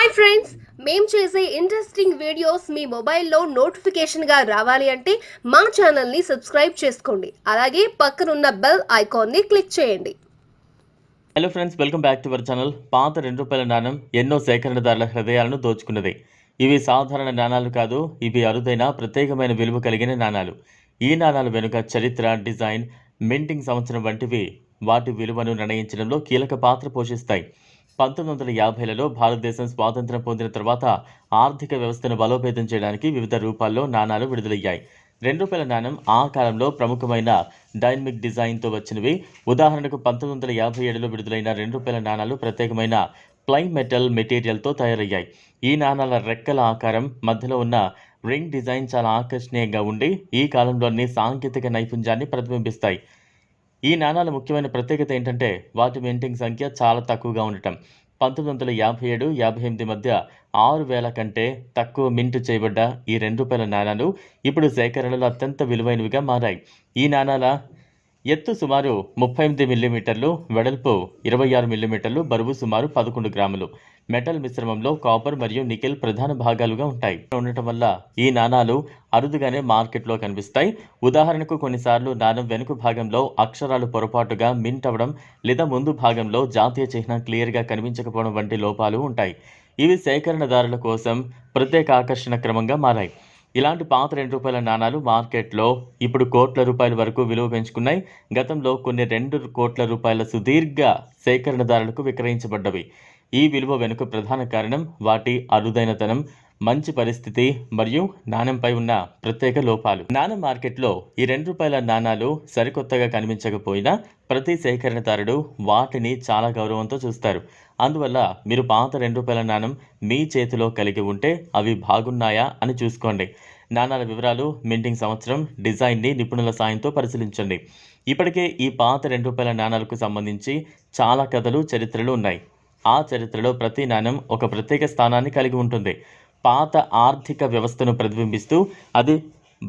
Hi friends మేము చేసే interesting videos మీ మొబైల్లో నోటిఫికేషన్గా రావాలి అంటే మా ఛానల్ని సబ్స్క్రైబ్ చేసుకోండి. అలాగే పక్కనున్న బెల్ ఐకాన్ని క్లిక్ చేయండి. Hello friends welcome back to our channel పాత రెండు రూపాయల నాణం ఎన్నో సేకరణదారుల హృదయాలను దోచుకున్నది. ఇవి సాధారణ నాణాలు కాదు ఇవి అరుదైన ప్రత్యేకమైన విలువ కలిగిన నాణాలు. ఈ నాణాలు వెనుక చరిత్ర డిజైన్ మింటింగ్ సంవత్సరం వంటివి వాటి విలువను నిర్ణయించడంలో కీలక పాత్ర పోషిస్తాయి. పంతొమ్మిది వందల యాభైలలో భారతదేశం స్వాతంత్రం పొందిన తర్వాత ఆర్థిక వ్యవస్థను బలోపేతం చేయడానికి వివిధ రూపాల్లో నాణాలు విడుదలయ్యాయి. రెండు రూపాయల నాణం ఆ కాలంలో ప్రముఖమైన డైనమిక్ డిజైన్తో వచ్చినవి. ఉదాహరణకు పంతొమ్మిది వందల యాభై ఏడులో విడుదలైన రెండు రూపాయల నాణాలు ప్రత్యేకమైన ప్లై మెటల్ మెటీరియల్తో తయారయ్యాయి. ఈ నాణాల రెక్కల ఆకారం మధ్యలో ఉన్న రింగ్ డిజైన్ చాలా ఆకర్షణీయంగా ఉండి ఈ కాలంలోని సాంకేతిక నైపుణ్యాన్ని ప్రతిబింబిస్తాయి. ఈ నాణాల ముఖ్యమైన ప్రత్యేకత ఏంటంటే వాటి మెయింటింగ్ సంఖ్య చాలా తక్కువగా ఉండటం. పంతొమ్మిది వందల యాభై ఏడు యాభై ఎనిమిది మధ్య ఆరు వేల కంటే తక్కువ మింట్ చేయబడ్డ ఈ రెండు రూపాయల నాణాలు ఇప్పుడు సేకరణలో అత్యంత విలువైనవిగా మారాయి. ఈ నాణాల ఎత్తు సుమారు ముప్పై ఎనిమిది మిల్లీమీటర్లు వెడల్పు ఇరవై ఆరు మిల్లీమీటర్లు బరువు సుమారు పదకొండు గ్రాములు. మెటల్ మిశ్రమంలో కాపర్ మరియు నికెల్ ప్రధాన భాగాలుగా ఉంటాయి. ఉండటం వల్ల ఈ నాణాలు అరుదుగానే మార్కెట్లో కనిపిస్తాయి. ఉదాహరణకు కొన్నిసార్లు నాణం వెనుక భాగంలో అక్షరాలు పొరపాటుగా మింట్ అవ్వడం లేదా ముందు భాగంలో జాతీయ చిహ్నం క్లియర్గా కనిపించకపోవడం వంటి లోపాలు ఉంటాయి. ఇవి సేకరణదారుల కోసం ప్రత్యేక ఆకర్షణ క్రమంగా మారాయి. ఇలాంటి పాత రెండు రూపాయల నాణాలు మార్కెట్లో ఇప్పుడు కోట్ల రూపాయల వరకు విలువ పెంచుకున్నాయి. గతంలో కొన్ని రెండు కోట్ల రూపాయల సుదీర్ఘ సేకరణదారులకు విక్రయించబడ్డవి. ఈ విలువ వెనుక ప్రధాన కారణం వాటి అరుదైనతనం మంచి పరిస్థితి మరియు నాణెంపై ఉన్న ప్రత్యేక లోపాలు. నాణం మార్కెట్లో ఈ రెండు రూపాయల నాణాలు సరికొత్తగా కనిపించకపోయినా ప్రతి సేకరణదారుడు వాటిని చాలా గౌరవంతో చూస్తారు. అందువల్ల మీరు పాత రెండు రూపాయల నాణం మీ చేతిలో కలిగి ఉంటే అవి బాగున్నాయా అని చూసుకోండి. నాణాల వివరాలు మింటింగ్ సంవత్సరం డిజైన్ని నిపుణుల సాయంతో పరిశీలించండి. ఇప్పటికే ఈ పాత రెండు రూపాయల నాణాలకు సంబంధించి చాలా కథలు చరిత్రలు ఉన్నాయి. ఆ చరిత్రలో ప్రతి నాణం ఒక ప్రత్యేక స్థానాన్ని కలిగి ఉంటుంది. పాత ఆర్థిక వ్యవస్థను ప్రతిబింబిస్తూ అది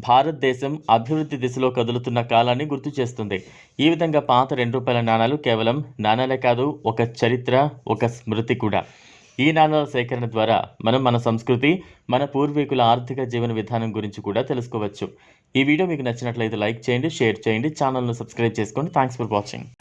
భారతదేశం అభివృద్ధి దిశలో కదులుతున్న కాలాన్ని గుర్తు చేస్తుంది. ఈ విధంగా పాత రెండు రూపాయల నాణాలు కేవలం నాణాలే కాదు ఒక చరిత్ర ఒక స్మృతి కూడా. ఈ నాణాల సేకరణ ద్వారా మనం మన సంస్కృతి మన పూర్వీకుల ఆర్థిక జీవన విధానం గురించి కూడా తెలుసుకోవచ్చు. ఈ వీడియో మీకు నచ్చినట్లయితే లైక్ చేయండి షేర్ చేయండి ఛానల్ను సబ్స్క్రైబ్ చేసుకోండి. Thanks for watching